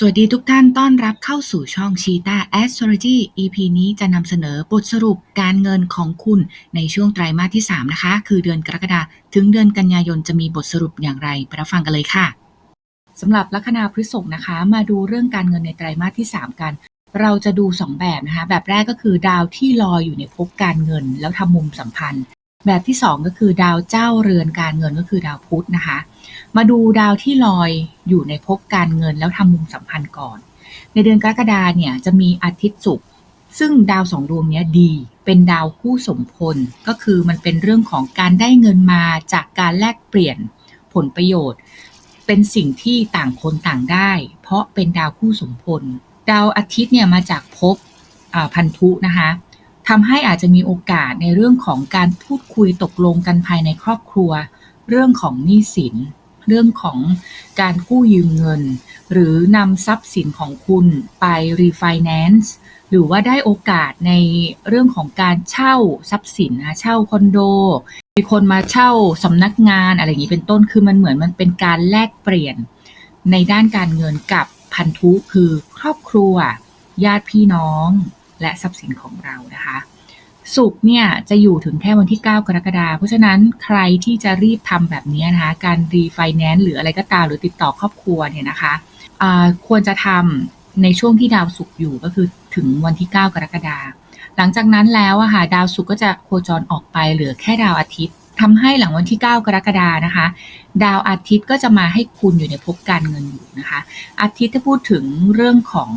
สวัสดีทุกท่านต้อนรับเข้าสู่ช่อง Cheetah Astrology EP นี้จะนำเสนอบทสรุปการเงินของคุณในช่วงไตรมาสที่ 3 นะคะ คือเดือนกรกฎาถึงเดือนกันยายนจะมีบทสรุปอย่างไรไปรับฟังกันเลยค่ะสำหรับลัคนาพฤษภนะคะ มาดูเรื่องการเงินในไตรมาสที่ 3 กัน เราจะดู 2 แบบนะคะ แบบแรกก็คือดาวที่ลอยอยู่ในภพการเงิน แล้วทำมุมสัมพันธ์ แบบที่ 2 ก็คือดาวเจ้าเรือนการเงินก็คือดาวพุธนะคะ มาดูดาวที่ลอยอยู่ในภพการเงินแล้วทำมุมสัมพันธ์ก่อน ในเดือนกรกฎาเนี่ยจะมีอาทิตย์ศุกร์ซึ่งดาวสองดวงเนี้ยดี เป็นดาวคู่สมพล ก็คือมันเป็นเรื่องของการได้เงินมาจากการแลกเปลี่ยนผลประโยชน์ เป็นสิ่งที่ต่างคนต่างได้ เพราะเป็นดาวคู่สมพล ดาวอาทิตย์เนี่ยมาจากภพพันธุนะคะทำให้อาจจะมีโอกาสในเรื่องของการพูดคุยตกลงกันภายในครอบครัว เรื่องของหนี้สิน เรื่องของการกู้ยืมเงิน หรือนำทรัพย์สินของคุณไปรีไฟแนนซ์หรือว่าได้โอกาสในเรื่องของการเช่าทรัพย์สินนะเช่าคอนโด มีคนมาเช่าสำนักงานอะไรอย่างนี้เป็นต้นคือมันเหมือนมันเป็นการแลกเปลี่ยนในด้านการเงินกับพันธุคือครอบครัว ญาติพี่น้อง และทรัพย์สินของเรานะคะ สุกร์เนี่ยจะอยู่ถึงแค่วันที่ 9 กรกฎาคม เพราะฉะนั้นใครที่จะรีบทำแบบนี้นะคะ การรีไฟแนนซ์หรืออะไรก็ตามหรือติดต่อครอบครัวเนี่ยนะคะอ่าควรจะทำในช่วงที่ดาวศุกร์อยู่ก็คือถึงวันที่ 9 กรกฎาคม หลังจากนั้นแล้วอะค่ะดาวศุกร์ก็จะโคจรออกไปเหลือแค่ดาวอาทิตย์ทำให้หลังวันที่ 9 กรกฎาคมนะคะ ดาวอาทิตย์ก็จะมาให้คุณอยู่ในภพการเงินอยู่นะคะ อาทิตย์ถ้าพูดถึงเรื่องของ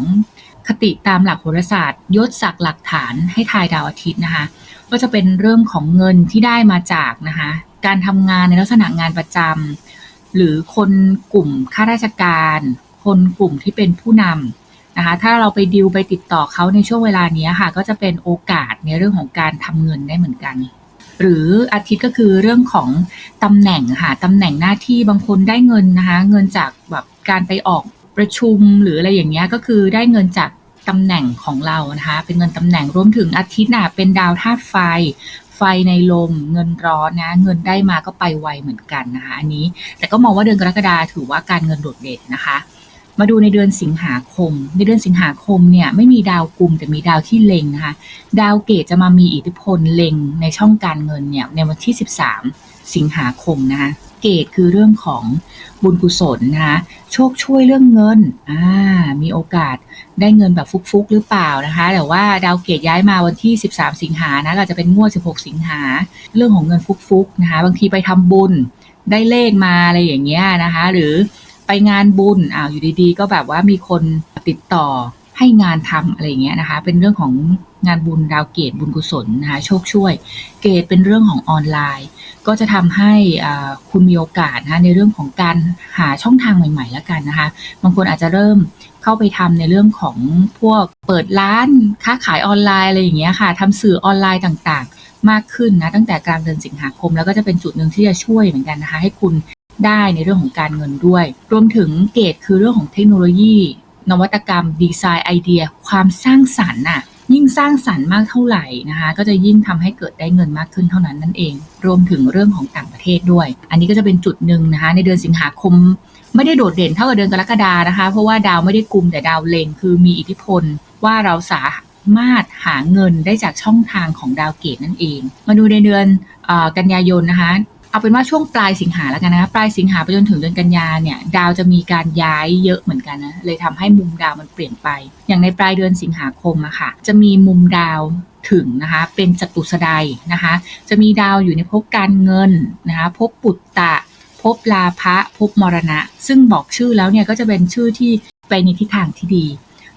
คติตามหลักโหราศาสตร์ยศศักดิ์หลักฐานให้ทายดาวอาทิตย์นะคะ ก็จะเป็นเรื่องของเงินที่ได้มาจากนะคะการทำงานในลักษณะงานประจำหรือคนกลุ่มข้าราชการ คนกลุ่มที่เป็นผู้นำนะคะ ถ้าเราไปดิวไปติดต่อเขาในช่วงเวลานี้ค่ะ ก็จะเป็นโอกาสในเรื่องของการทำเงินได้เหมือนกัน หรืออาทิตย์ก็คือเรื่องของตำแหน่งค่ะตำแหน่งหน้าที่บางคนได้เงินนะคะ เงินจากแบบการไปออก ประชุมหรืออะไรอย่างเงี้ยก็คือได้เงินจากตำแหน่งของเรานะคะเป็นเงินตำแหน่งรวมถึงอาทิตย์น่ะเป็นดาวธาตุไฟ ไฟในลม เงินร้อนนะ เงินได้มาก็ไปไวเหมือนกันนะคะอันนี้แต่ก็มองว่าเดือนกรกฎาถือว่าการเงินโดดเด่นนะคะ มาดูในเดือนสิงหาคม ในเดือนสิงหาคมเนี่ยไม่มีดาวกลุ่มแต่มีดาวที่เล็งนะคะดาวเกตจะมามีอิทธิพลเล็งในช่องการเงินเนี่ยในวันที่ 13 สิงหาคมนะคะ เกตคือเรื่องของบุญกุศลนะคะโชคช่วยเรื่องเงินอ่ามีโอกาสได้เงินแบบฟุกๆหรือเปล่านะคะ แต่ว่าดาวเกตย้ายมาวันที่ 13 สิงหานะเราจะเป็นงวด 16 สิงหา เรื่องของเงินฟุกๆนะคะ บางทีไปทำบุญได้เลขมาอะไรอย่างเงี้ยนะคะ หรือไปงานบุญอ้าวอยู่ดีๆ ก็แบบว่ามีคนติดต่อให้งานทำอะไรอย่างเงี้ยนะคะ เป็นเรื่องของงานบุญดาวเกตบุญกุศลนะคะ โชคช่วย เกตเป็นเรื่องของออนไลน์ ก็จะทำให้คุณมีโอกาสนะในเรื่องของการหาช่องทางใหม่ๆแล้วกันนะคะ บางคนอาจจะเริ่มเข้าไปทำในเรื่องของพวกเปิดร้านค้าขายออนไลน์อะไรอย่างเงี้ยค่ะทำสื่อออนไลน์ต่างๆ มากขึ้นนะตั้งแต่กลางเดือนสิงหาคม แล้วก็จะเป็นจุดหนึ่งที่จะช่วยเหมือนกันนะคะ ให้คุณได้ในเรื่องของการเงินด้วย รวมถึงเกตคือเรื่องของเทคโนโลยี นวัตกรรม ดีไซน์ไอเดีย ความสร้างสรรค์น่ะ ยิ่งสร้างสรรค์มากเท่าไหร่นะคะ ก็จะยิ่งทำให้เกิดได้เงินมากขึ้นเท่านั้นนั่นเอง รวมถึงเรื่องของต่างประเทศด้วย อันนี้ก็จะเป็นจุดหนึ่งนะคะ ในเดือนสิงหาคมไม่ได้โดดเด่นเท่ากับเดือนกรกฎานะคะ เพราะว่าดาวไม่ได้กลุ่มแต่ดาวเลงคือมีอิทธิพลว่าเราสามารถหาเงินได้จากช่องทางของดาวเกตนั่นเอง มาดูในเดือนกันยายนนะคะ เอาเป็นว่าช่วงปลายสิงหาแล้วกันนะคะปลายสิงหาไปจนถึงเดือนกันยาเนี่ย ดาวจะมีการย้ายเยอะเหมือนกันนะเลยทำให้มุมดาวมันเปลี่ยนไป อย่างในปลายเดือนสิงหาคมอะค่ะ จะมีมุมดาวถึงนะคะเป็นจตุสดายนะคะ จะมีดาวอยู่ในภพการเงินนะคะภพปุตตะภพลาภะภพมรณะ ซึ่งบอกชื่อแล้วเนี่ยก็จะเป็นชื่อที่ไปในทิศทางที่ดี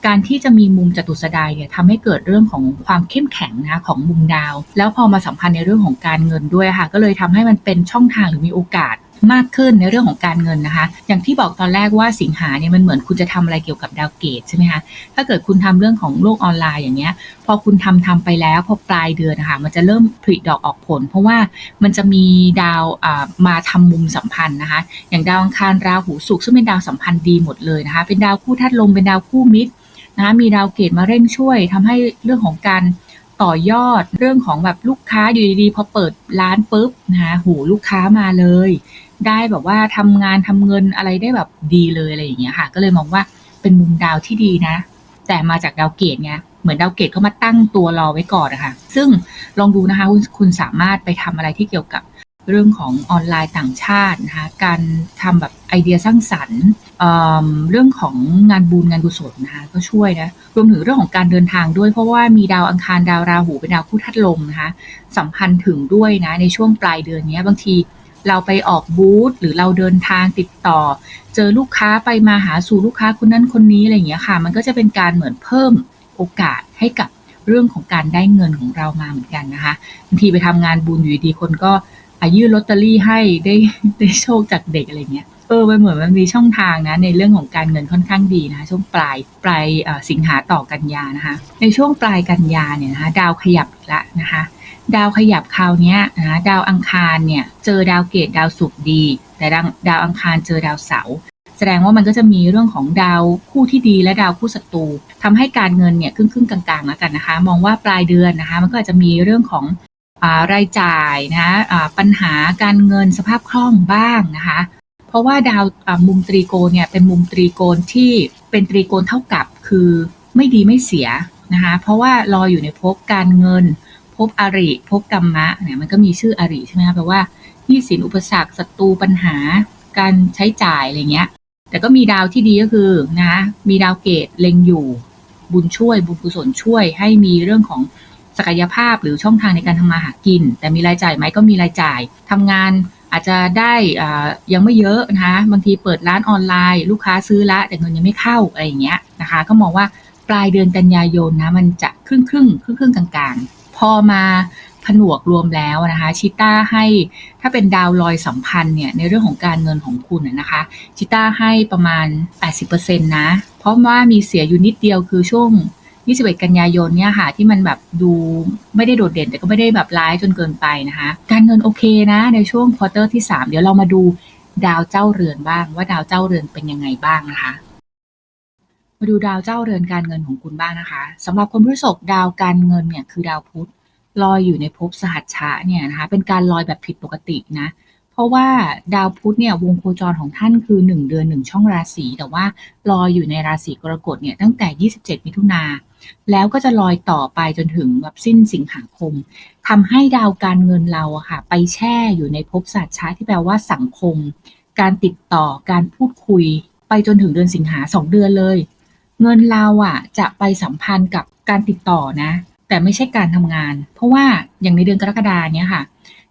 การที่จะมีมุมจตุสดายเนี่ยทำให้เกิดเรื่องของความเข้มแข็งนะของมุมดาว แล้วพอมาสัมพันธ์ในเรื่องของการเงินด้วยค่ะ ก็เลยทำให้มันเป็นช่องทางหรือมีโอกาสมากขึ้นในเรื่องของการเงินนะคะ อย่างที่บอกตอนแรกว่าสิงหาเนี่ยมันเหมือนคุณจะทำอะไรเกี่ยวกับดาวเกตใช่ไหมคะ ถ้าเกิดคุณทำเรื่องของโลกออนไลน์อย่างเงี้ย พอคุณทำทำไปแล้วพอปลายเดือนนะคะมันจะเริ่มผลิดอกออกผล เพราะว่ามันจะมีดาวมาทำมุมสัมพันธ์นะคะ อย่างดาวอังคารราหูศุกร์ซึ่งเป็นดาวสัมพันธ์ดีหมดเลยนะคะ เป็นดาวคู่ธาตุลมเป็นดาวคู่มิตร นะมีดาวเกตมาเร่งช่วยทำให้เรื่องของการต่อยอดเรื่องของแบบลูกค้าอยู่ดีๆพอเปิดร้านปุ๊บนะคะหูลูกค้ามาเลย ได้แบบว่าทำงานทำเงินอะไรได้แบบดีเลยอะไรอย่างเงี้ยค่ะ ก็เลยมองว่าเป็นมุมดาวที่ดีนะ แต่มาจากดาวเกตไงเหมือนดาวเกตเขามาตั้งตัวรอไว้ก่อนนะคะซึ่งลองดูนะคะคุณคุณสามารถไปทำอะไรที่เกี่ยวกับ เรื่องของออนไลน์ต่างชาตินะคะการทำแบบไอเดียสร้างสรรค์เเรื่องของงานบุญงานกุศลนะคะก็ช่วยนะรวมถึงเรื่องของการเดินทางด้วยเพราะว่ามีดาวอังคารดาวราหูเป็นดาวคู่ธาตุลมนะคะสัมพันธ์ถึงด้วยนะในช่วงปลายเดือนนี้บางทีเราไปออกบูธหรือเราเดินทางติดต่อ เจอลูกค้าไปมาหาสู่ลูกค้าคนนั้นคนนี้อะไรอย่างเงี้ยค่ะ มันก็จะเป็นการเหมือนเพิ่มโอกาสให้กับเรื่องของการได้เงินของเรามาเหมือนกันนะคะบางทีไปทำงานบุญอยู่ดีคนก็ ยื่นลอตเตอรี่ให้ได้ได้โชคจากเด็กอะไรเงี้ยเออมันเหมือนมันมีช่องทางนะในเรื่องของการเงินค่อนข้างดีนะคะช่วงปลายปลายสิงหาต่อกันยานะคะ ในช่วงปลายกันยาเนี่ยนะคะดาวขยับอีกละนะคะ ดาวขยับคราวนี้นะดาวอังคารเนี่ยเจอดาวเกตดาวศุกร์ดี แต่ดาวดาวอังคารเจอดาวเสาร์แสดงว่ามันก็จะมีเรื่องของดาวคู่ที่ดีและดาวคู่ศัตรูทำให้การเงินเนี่ยครึ่งๆกลางๆแล้วกันนะคะ มองว่าปลายเดือนนะคะ มันก็อาจจะมีเรื่องของ รายจ่ายนะคะปัญหาการเงินสภาพคล่องบ้างนะคะ เพราะว่าดาวมุมตรีโกณเนี่ยเป็นมุมตรีโกณที่เป็นตรีโกณเท่ากับคือไม่ดีไม่เสียนะคะเพราะว่ารออยู่ในภพการเงินภพอริภพกรรมะเนี่ยมันก็มีชื่ออริใช่ไหมคะแปลว่าหนี้สินอุปสรรคศัตรูปัญหา การใช้จ่ายอะไรเงี้ย แต่ก็มีดาวที่ดีก็คือนะมีดาวเกตเล็งอยู่บุญช่วยบุญกุศลช่วยให้มีเรื่องของ ศักยภาพหรือช่องทางในการทำมาหากิน แต่มีรายจ่ายไหมก็มีรายจ่ายทำงานอาจจะได้ยังไม่เยอะนะคะบางทีเปิดร้านออนไลน์ ลูกค้าซื้อละแต่เงินยังไม่เข้าอะไรอย่างเงี้ยนะคะก็มองว่าปลายเดือนกันยายนนะมันจะครึ่งครึ่งครึ่งครึ่งกลางๆ พอมาผนวกรวมแล้วนะคะชิต้าให้ถ้าเป็นดาวลอยสัมพันธ์เนี่ยในเรื่องของการเงินของคุณนะคะชิต้าให้ประมาณ 80%นะ เพราะว่ามีเสียอยู่นิดเดียวคือช่วง 21 กันยายนเนี่ยค่ะ ที่มันแบบดูไม่ได้โดดเด่น แต่ก็ไม่ได้แบบร้ายจนเกินไปนะคะ การเงินโอเคนะ ในช่วงควอเตอร์ที่ 3 เดี๋ยวเรามาดูดาวเจ้าเรือนบ้าง ว่าดาวเจ้าเรือนเป็นยังไงบ้างนะคะ มาดูดาวเจ้าเรือนการเงินของคุณบ้างนะคะสำหรับคนพฤษภดาวการเงินเนี่ยคือดาวพุธลอยอยู่ในภพสหัชชะเนี่ยนะคะเป็นการลอยแบบผิดปกตินะเพราะว่าดาวพุธเนี่ยวงโคจรของท่านคือ 1 เดือน 1 ช่องราศีแต่ว่าลอยอยู่ในราศีกรกฎเนี่ยตั้งแต่ 27 มิถุนา แล้วก็จะลอยต่อไปจนถึงแบบสิ้นสิงหาคมทำให้ดาวการเงินเราอะค่ะ ไปแช่อยู่ในภพศาสัตชาที่แปลว่าสังคม การติดต่อการพูดคุย ไปจนถึงเดือนสิงหาสองเดือนเลย เงินเราอะจะไปสัมพันธ์กับการติดต่อนะ แต่ไม่ใช่การทำงาน เพราะว่าอย่างในเดือนกรกฎาเนี่ยค่ะ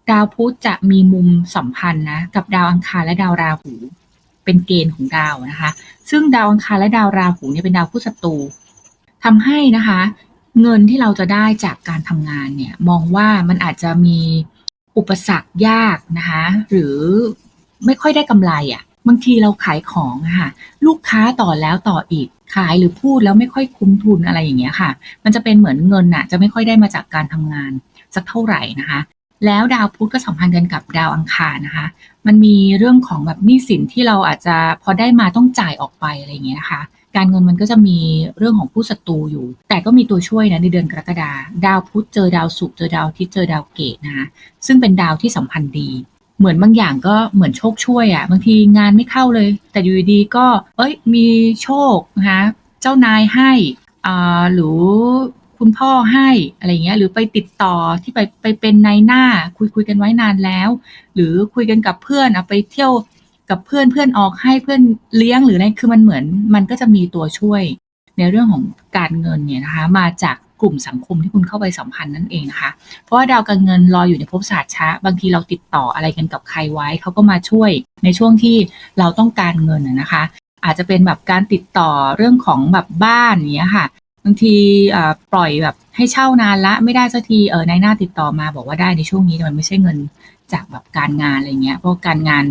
ดาวพุธจะมีมุมสัมพันธ์นะกับดาวอังคารและดาวราหูเป็นเกณฑ์ของดาวนะคะ ซึ่งดาวอังคารและดาวราหูเนี่ยเป็นดาวคู่ศัตรู ทำให้นะคะ เงินที่เราจะได้จากการทำงานเนี่ยมองว่ามันอาจจะมีอุปสรรคยากนะคะ หรือไม่ค่อยได้กำไรอะ่ะบางทีเราขายของอะค่ะ ลูกค้าต่อแล้วต่ออีกขายหรือพูดแล้วไม่ค่อยคุ้มทุนอะไรอย่างเงี้ยค่ะ มันจะเป็นเหมือนเงินน่ะจะไม่ค่อยได้มาจากการทำงานสักเท่าไหร่นะคะ แล้วดาวพุธก็สัมพันธ์กันกับดาวอังคารนะคะ มันมีเรื่องของแบบหนี้สินที่เราอาจจะพอได้มาต้องจ่ายออกไปอะไรอย่างเงี้ยนะคะ การเงินมันก็จะมีเรื่องของผู้ศัตรูอยู่ แต่ก็มีตัวช่วยนะในเดือนกรกฎาดาวพุธเจอดาวศุกร์เจอดาวอาทิตย์เจอดาวเกตนะคะซึ่งเป็นดาวที่สัมพันธ์ดี เหมือนบางอย่างก็เหมือนโชคช่วยอะ่ะบางทีงานไม่เข้าเลย แต่อยู่ดีก็ เอ้ยมีโชคนะคะเจ้านายให้อ่าหรือคุณพ่อให้อะไรเงี้ยหรือไปติดต่อที่ไปไปเป็นนายหน้าคุยคุยกันไว้นานแล้ว หรือคุยกันกับเพื่อนอะไปเที่ยว กับเพื่อนเพื่อนออกให้เพื่อนเลี้ยงหรืออะไรคือมันเหมือนมันก็จะมีตัวช่วยในเรื่องของการเงินเนี่ยนะคะ มาจากกลุ่มสังคมที่คุณเข้าไปสัมพันธ์นั่นเองนะคะ เพราะว่าดาวการเงินรออยู่ในภพศาสตร์ช้า บางทีเราติดต่ออะไรกันกับใครไว้ เขาก็มาช่วยในช่วงที่เราต้องการเงินนะคะ อาจจะเป็นแบบการติดต่อเรื่องของแบบบ้านเงี้ยค่ะ บางทีปล่อยแบบให้เช่านานละไม่ได้สักทีเออนายหน้าติดต่อมาบอกว่าได้ในช่วงนี้แต่มันไม่ใช่เงินจากแบบการงานอะไรเงี้ยเพราะการงาน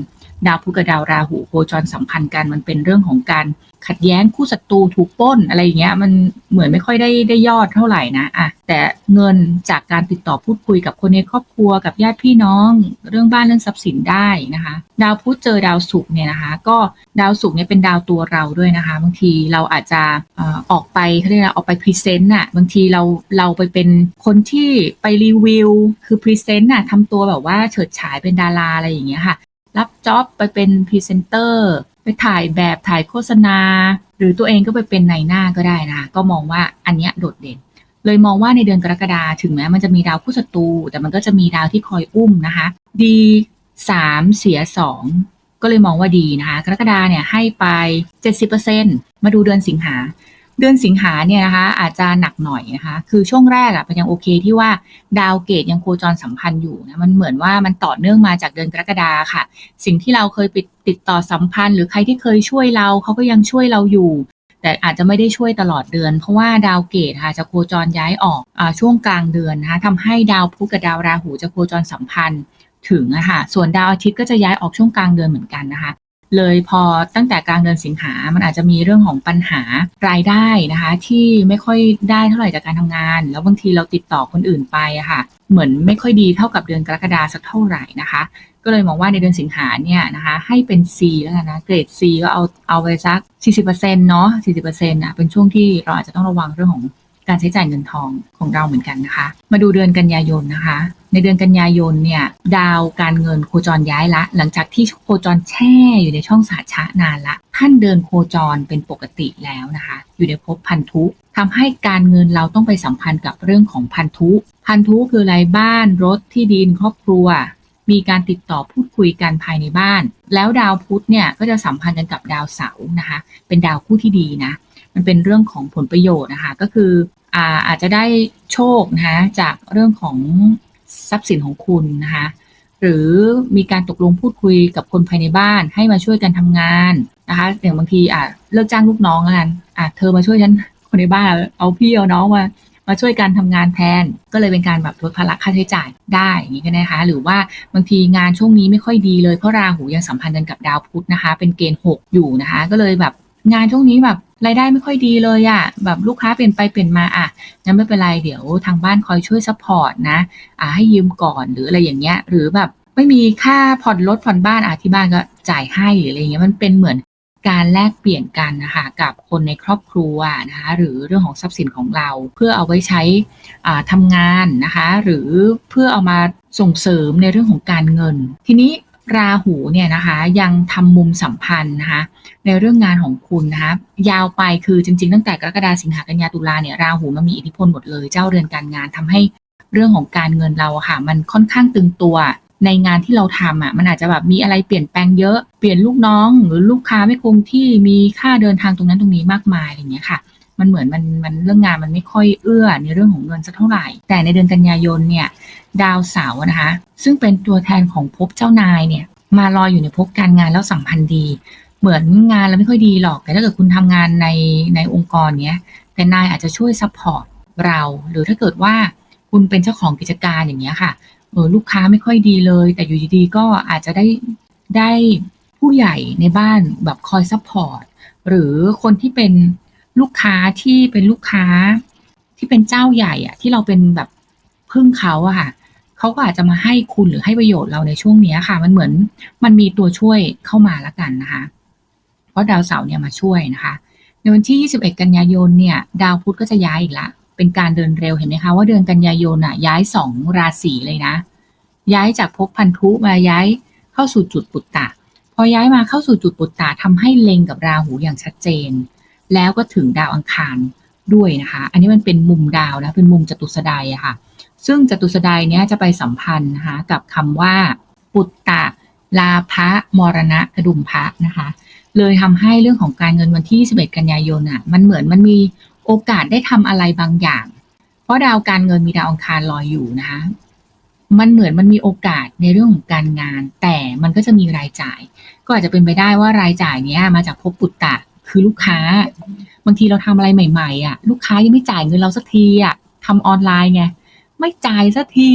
ดาวพุธกับดาวราหูโคจรสัมพันธ์กันมันเป็นเรื่องของการขัดแย้งคู่ศัตรูถูกป้นอะไรอย่างเงี้ยมันเหมือนไม่ค่อยได้ได้ยอดเท่าไหร่นะอะแต่เงินจากการติดต่อพูดคุยกับคนในครอบครัวกับญาติพี่น้อง เรื่องบ้านเรื่องทรัพย์สินได้นะคะ ดาวพุธเจอดาวศุกร์เนี่ยนะคะ ก็ดาวศุกร์เนี่ยเป็นดาวตัวเราด้วยนะคะบางทีเราอาจจะออออกไปเขาเรียกอะไรออกไปพรีเซนต์น่ะบางทีเราเราไปเป็นคนที่ไปรีวิวคือพรีเซนต์น่ะทำตัวแบบว่าเฉิดฉายเป็นดาราอะไรอย่างเงี้ยค่ะ รับจ็อบไปเป็นพรีเซนเตอร์ไปถ่ายแบบถ่ายโฆษณา หรือตัวเองก็ไปเป็นนายหน้าก็ได้นะคะก็มองว่าอันเนี้ยโดดเด่น เลยมองว่าในเดือนกรกฎาถึงแม้มันจะมีดาวคู่ศัตรูแต่มันก็จะมีดาวที่คอยอุ้มนะคะ ดีสามเสียสองก็เลยมองว่าดีนะคะ กรกฎาเนี่ยให้ไป 70%มาดูเดือนสิงหา เดือนสิงหาเนี่ยนะคะอาจจะหนักหน่อยนะคะคือช่วงแรกอะมันยังโอเคที่ว่าดาวเกตยังโคจรสัมพันธ์อยู่นะมันเหมือนว่ามันต่อเนื่องมาจากเดือนกรกฎาค่ะ สิ่งที่เราเคยไปติดต่อสัมพันธ์ หรือใครที่เคยช่วยเราเขาก็ยังช่วยเราอยู่ แต่อาจจะไม่ได้ช่วยตลอดเดือน เพราะว่าดาวเกตค่ะจะโคจรย้ายออกอช่วงกลางเดือนนะคะทำให้ดาวพุธกับดาวราหูจะโคจรสัมพันธ์ถึงอะค่ะส่วนดาวอาทิตย์ก็จะย้ายออกช่วงกลางเดือนเหมือนกันนะคะ เลยพอตั้งแต่กลางเดือนสิงหา มันอาจจะมีเรื่องของปัญหารายได้นะคะ ที่ไม่ค่อยได้เท่าไหร่จากการทำงาน แล้วบางทีเราติดต่อคนอื่นไปอะค่ะ เหมือนไม่ค่อยดีเท่ากับเดือนกรกฎาสักเท่าไหร่นะคะ ก็เลยมองว่าในเดือนสิงหาเนี่ยนะคะให้เป็น C แล้วกันนะเกรด C ก็เอาเอาไปสัก 40%เนาะ40%นะเป็นช่วงที่เราอาจจะต้องระวังเรื่องของการใช้จ่ายเงินทองของเราเหมือนกันนะคะ มาดูเดือนกันยายนนะคะ ในเดือนกันยายนเนี่ยดาวการเงินโคจรย้ายละ หลังจากที่โคจรแช่อยู่ในช่องสาชะนานละท่านเดินโคจรเป็นปกติแล้วนะคะ อยู่ในภพพันธุทำให้การเงินเราต้องไปสัมพันธ์กับเรื่องของพันธุ พันธุคืออะไรบ้านรถที่ดินครอบครัว มีการติดต่อพูดคุยกันภายในบ้าน แล้วดาวพุธเนี่ยก็จะสัมพันธ์กันกับดาวเสาร์นะคะ เป็นดาวคู่ที่ดีนะ มันเป็นเรื่องของผลประโยชน์นะคะ ก็คืออาอาจจะได้โชคนะคะจากเรื่องของ ทรัพย์สินของคุณนะคะหรือมีการตกลงพูดคุยกับคนภายในบ้านให้มาช่วยกันทำงานนะคะอย่างบางทีอะเลิกจ้างลูกน้องกันอะเธอมาช่วยฉันคนในบ้านเอาพี่เอาน้องมามาช่วยกันทำงานแทน ก็เลยเป็นการแบบลดภาระค่าใช้จ่ายได้อย่างนี้ก็นะคะ หรือว่าบางทีงานช่วงนี้ไม่ค่อยดีเลยเพราะราหูยังสัมพันธ์กันกับดาวพุธนะคะ เป็นเกณฑ์หกอยู่นะคะ ก็เลยแบบงานช่วงนี้แบบ รายได้ไม่ค่อยดีเลยอะ่ะแบบลูกค้าเปลี่ยนไปเปลี่ยนมาอะงั้นไม่เป็นไรเดี๋ยวทางบ้านคอยช่วยซัพพอร์ตนะอ่าให้ยืมก่อนหรืออะไรอย่างเงี้ย หรือแบบไม่มีค่าผ่อนรถผ่อนบ้านอะที่บ้านก็จ่ายให้หรืออะไรเงี้ยมันเป็นเหมือนการแลกเปลี่ยนกันนะคะกับคนในครอบครัวนะคะหรือเรื่องของทรัพย์สินของเรา เพื่อเอาไว้ใช้อ่าทำงานนะคะ หรือเพื่อเอามาส่งเสริมในเรื่องของการเงิน ทีนี้ ราหูเนี่ยนะคะยังทำมุมสัมพันธ์นะคะในเรื่องงานของคุณนะคะยาวไปคือจริง ๆ ตั้งแต่กรกฎาสิงหากันยาตุลาเนี่ยราหูมันมีอิทธิพลหมดเลยเจ้าเรือนการงานทำให้เรื่องของการเงินเราค่ะ มันค่อนข้างตึงตัวในงานที่เราทำอะมันอาจจะแบบมีอะไรเปลี่ยนแปลงเยอะเปลี่ยนลูกน้อง หรือลูกค้าไม่คงที่มีค่าเดินทางตรงนั้นตรงนี้มากมายอะไรอย่างเงี้ยค่ะ มันเหมือนมันมันเรื่องงานมันไม่ค่อยเอื้อในเรื่องของเงินสักเท่าไหร่ แต่ในเดือนกันยายนเนี่ยดาวเสาร์นะคะ ซึ่งเป็นตัวแทนของภพเจ้านายเนี่ยมาลอยอยู่ในภพการงานแล้วสัมพันธ์ดี เหมือนงานเราไม่ค่อยดีหรอก แต่ถ้าเกิดคุณทำงานในในองค์กรเนี้ยแต่นายอาจจะช่วยซัพพอร์ตเรา หรือถ้าเกิดว่าคุณเป็นเจ้าของกิจการอย่างเงี้ยค่ะเออลูกค้าไม่ค่อยดีเลย แต่อยู่ดีๆก็อาจจะได้ได้ผู้ใหญ่ในบ้านแบบคอยซัพพอร์ตหรือคนที่เป็น ลูกค้าที่เป็นลูกค้าที่เป็นเจ้าใหญ่อะที่เราเป็นแบบพึ่งเขาอะค่ะเขาก็อาจจะมาให้คุณหรือให้ประโยชน์เราในช่วงนี้ค่ะ มันเหมือนมันมีตัวช่วยเข้ามาละกันนะคะ เพราะดาวเสาร์เนี่ยมาช่วยนะคะ ในวันที่ 21 กันยายนเนี่ย ดาวพุธก็จะย้ายอีกละเป็นการเดินเร็วเห็นไหมคะว่าเดือนกันยายนอะย้ายสองราศีเลยนะ ย้ายจากภพพันธุมาย้ายเข้าสู่จุดปุตตะพอย้ายมาเข้าสู่จุดปุตตะทำให้เล็งกับราหูอย่างชัดเจน แล้วก็ถึงดาวอังคารด้วยนะคะ อันนี้มันเป็นมุมดาวนะเป็นมุมจตุสดายอะค่ะ ซึ่งจตุสดายเนี้ยจะไปสัมพันธ์นะคะกับคำว่าปุตตะลาภะมรณะกระดุมพระนะคะ เลยทำให้เรื่องของการเงินวันที่ 21 กันยายนอะมันเหมือนมันมีโอกาสได้ทำอะไรบางอย่าง เพราะดาวการเงินมีดาวอังคารลอยอยู่นะคะ มันเหมือนมันมีโอกาสในเรื่องของการงาน แต่มันก็จะมีรายจ่าย ก็อาจจะเป็นไปได้ว่ารายจ่ายเนี้ยมาจากภพปุตตะ คือลูกค้า บางทีเราทำอะไรใหม่ๆอะ ลูกค้ายังไม่จ่ายเงินเราสักทีอะทำออนไลน์ไงไม่จ่ายสักที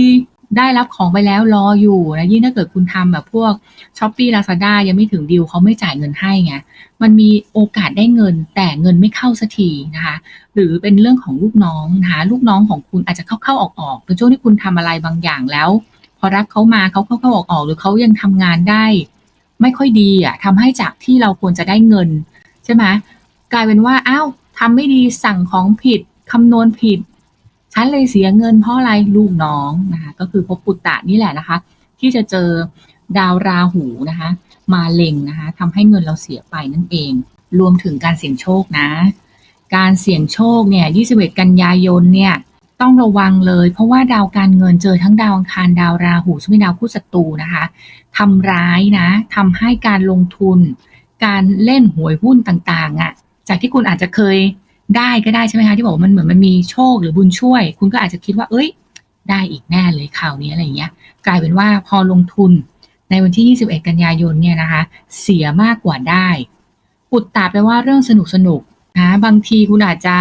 ได้รับของไปแล้วรออยู่นะยิ่งถ้าเกิดคุณทำแบบพวก s h อ p e e Lazada ยังไม่ถึงดีลเขาไม่จ่ายเงินให้ไงมันมีโอกาสได้เงินแต่เงินไม่เข้าสักทีนะคะ หรือเป็นเรื่องของลูกน้องนะคะลูกน้องของคุณอาจจะเข้าเข้าออกออกเป็นช่วงที่คุณทำอะไรบางอย่างแล้ว พอรับเขามาเขาเข้าเข้าออกออกหรือเขายังทำงานได้ ไม่ค่อยดีอะทำให้จากที่เราควรจะได้เงิน ใช่ไหมกลายเป็นว่าอ้าวทำไม่ดีสั่งของผิดคำนวณผิด ฉันเลยเสียเงินเพราะอะไรลูกน้องนะคะก็คือภพปุตตะนี่แหละนะคะ ที่จะเจอดาวราหูนะคะ มาเล็งนะคะทำให้เงินเราเสียไปนั่นเอง รวมถึงการเสี่ยงโชคนะ การเสี่ยงโชคเนี่ย 21 กันยายนเนี่ยต้องระวังเลย เพราะว่าดาวการเงินเจอทั้งดาวอังคารดาวราหูซึ่งเป็นดาวคู่ศัตรูนะคะทำร้ายนะทำให้การลงทุน การเล่นหวยหุ้นต่างๆอะ่ะ จากที่คุณอาจจะเคยได้ก็ได้ใช่ไหมคะที่บอกว่ามันเหมือนมันมีโชคหรือบุญช่วย คุณก็อาจจะคิดว่า เอ้ย ได้อีกแน่เลยข่าวนี้อะไรอย่างเงี้ย กลายเป็นว่าพอลงทุนในวันที่ 21 กันยายนเนี่ยนะคะ เสียมากกว่าได้ปุตตาแปลว่าเรื่องสนุกสนุกนะบางทีคุณอาจจะ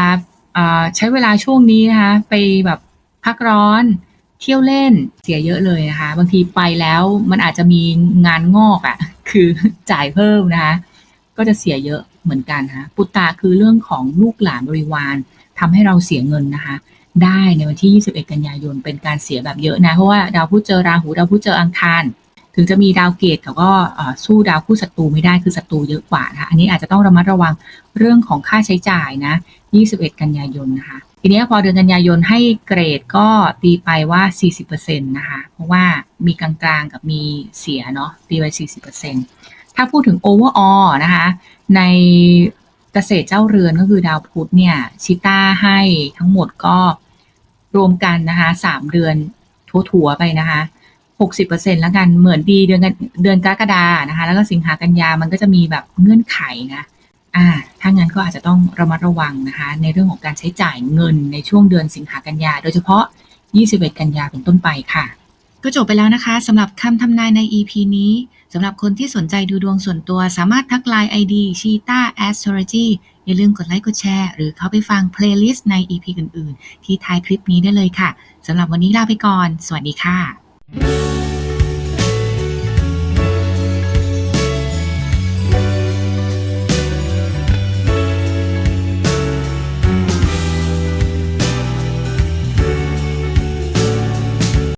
ใช้เวลาช่วงนี้นะคะ ไปแบบพักร้อน เที่ยวเล่นเสียเยอะเลยนะคะ บางทีไปแล้วมันอาจจะมีงานงอกอะ่ะ คือจ่ายเพิ่มนะคะ ก็จะเสียเยอะเหมือนกันนะะปุตตาคือเรื่องของลูกหลานบริวารทำให้เราเสียเงินนะคะ ได้ในวันที่ 21 กันยายนเป็นการเสียแบบเยอะนะ เพราะว่าดาวพุธเจอราหูดาวพุธเจออังคาร ถึงจะมีดาวเกตแต่ก็สู้ดาวคู่ศัตรูไม่ได้คือศัตรูเยอะกว่านะคะอันนี้อาจจะต้องระมัดระวังเรื่องของค่าใช้จ่ายนะ 21 กันยายนนะคะทีนี้พอเดือนกันยายนให้เกรดก็ตีไปว่า 40%นะคะ เพราะว่ามีกลางๆกับมีเสียเนาะตีไป 40%ถ้าพูดถึง overall นะคะ ในเกษตรเจ้าเรือนก็คือดาวพุธเนี่ย ชิต้าให้ทั้งหมดก็รวมกันนะคะ 3 เดือนถัวๆไปนะคะ 60%แล้วกันเหมือนดีเดือนกันเดือนกรกฎานะคะ แล้วก็สิงหากันยามันก็จะมีแบบเงื่อนไขนะอ่าถ้างั้นก็อาจจะต้องระมัดระวังนะคะ ในเรื่องของการใช้จ่ายเงินในช่วงเดือนสิงหากันยา โดยเฉพาะ 21 กันยาเป็นต้นไปค่ะ ก็จบไปแล้วนะคะสำหรับคำทำนายใน EP นี้สำหรับคนที่สนใจดูดวงส่วนตัวสามารถทักไลน์ ID c h e e t a Astrology อย่าลืมกดไลค์กดแชร์ หรือเข้าไปฟังเพลย์ลิสต์ใน EP อื่น ๆ ที่ท้ายคลิปนี้ได้เลยค่ะสำหรับวันนี้ลาไปก่อน สวัสดีค่ะ Bye.